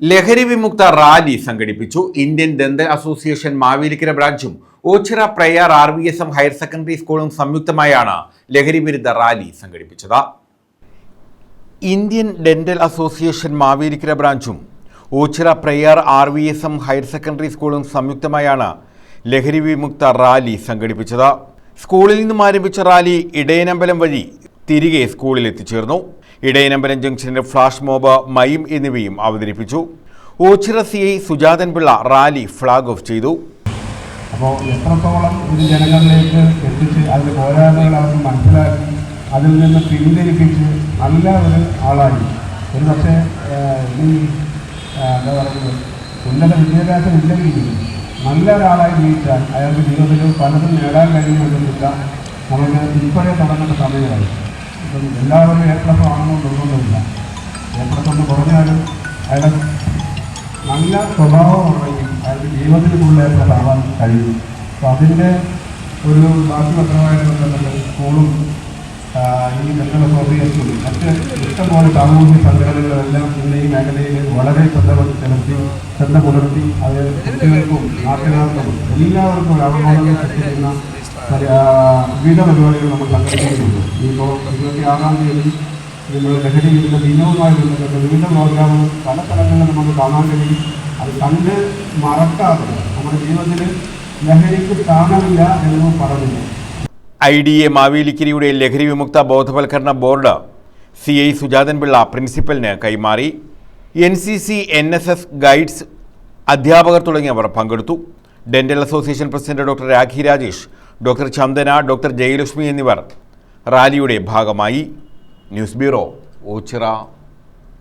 ലഹരി വിമുക്ത റാലി സംഘടിപ്പിച്ചു. ഇന്ത്യൻ ദന്ത association Mavelikkara ബ്രാഞ്ചും Ochira Prayar R V S M higher secondary സ്കൂളും സംയുക്തമായാണ് ലഹരി വിരുദ്ധ റാലി സംഘടിപ്പിച്ചത്. Indian dental association Mavelikkara ബ്രാഞ്ചും Ochira Prayar R V S M higher secondary സ്കൂളും സംയുക്തമായാണ് ലഹരി വിമുക്ത റാലി സംഘടിപ്പിച്ചത്. സ്കൂളിൽ നിന്നും ആരംഭിച്ച റാലി ഇടയനമ്പലം വഴി തിരികെ സ്കൂളിൽ എത്തിച്ചേർന്നു ഇടയനമ്പലം ജംഗ്ഷനിൽ ഫ്ലാഷ് മോബ് മൈം എന്നിവയും അവതരിപ്പിച്ചു. Ochira C I Sujathan Pillai rally flag off ചെയ്തു. അപ്പോൾ എത്രത്തോളം ഇത് ജനങ്ങളിലേക്ക് എത്തിച്ച് അതിന്റെ പോരായ്മകൾ അവർക്ക് മനസ്സിലാക്കി അതിൽ നിന്ന് പിന്തിരിപ്പിച്ച് നല്ല ഒരു ആളായി ഒരു പക്ഷേ ഈ എന്താ പറയുന്നത് ഉന്നത വിദ്യാഭ്യാസം ഇല്ലെങ്കിൽ നല്ല ഒരാളായി ജീവിച്ചാൽ അയാൾക്ക് ജീവിതത്തിൽ പലതും നേടാൻ കഴിയുമെന്നില്ല നമുക്ക് ഇപ്പോഴേ തുടങ്ങേണ്ട സമയമായി ഇപ്പം എല്ലാവരും എ ആണെന്നോ നിർബന്ധമില്ല എ പ്ലസ് ഒന്ന് കുറഞ്ഞാലും അയാളുടെ നല്ല സ്വഭാവമുണ്ടെങ്കിൽ അയാൾക്ക് ജീവിതത്തിൽ കൂടുതൽ ആവാൻ കഴിയും. അപ്പോൾ അതിന്റെ ഒരു ബാക്കി പത്രമായിട്ട് ബന്ധപ്പെട്ട് സ്കൂളും ഈ ദന്തൽ അസോസിയേഷനും മറ്റ് ഇഷ്ടംപോലെ സാമൂഹ്യ സംഘടനകളെല്ലാം ഇന്ന് ഈ മേഖലയിൽ വളരെ ശ്രദ്ധ ചെലുത്തി ശ്രദ്ധ പുലർത്തി അത് കുട്ടികൾക്കും നാട്ടുകാർക്കും എല്ലാവർക്കും ഒരു അവബോധം സൃഷ്ടിക്കുന്ന വിവിധ പരിപാടികൾ നമ്മൾ സംഘടിപ്പിക്കുന്നുണ്ട് ഇപ്പോൾ ഇരുപത്തി ആറാം തീയതി നമ്മൾ ലഹരി വിരുദ്ധ ദിനവുമായി ബന്ധപ്പെട്ട വിവിധ പ്രോഗ്രാമുകൾ പല സ്ഥലങ്ങളിലും നമുക്ക് കാണാൻ കഴിയും. അത് കണ്ട് മറക്കാതെ നമ്മുടെ ജീവിതത്തിൽ ലഹരിക്ക് സ്ഥാനമില്ല എന്ന് പറഞ്ഞില്ല? ഐ ഡി എ മാവേലിക്കിരിയുടെ ലഹരി വിമുക്ത ബോധവൽക്കരണ board C I Sujathan Pillai പ്രിൻസിപ്പലിന് കൈമാറി. N C C N S S guides അധ്യാപകർ തുടങ്ങിയവർ പങ്കെടുത്തു. Dental association president doctor Rakhi Rajesh doctor Chandana doctor Jayalakshmi എന്നിവർ റാലിയുടെ ഭാഗമായി ന്യൂസ് ബ്യൂറോ ഓച്ചിറ.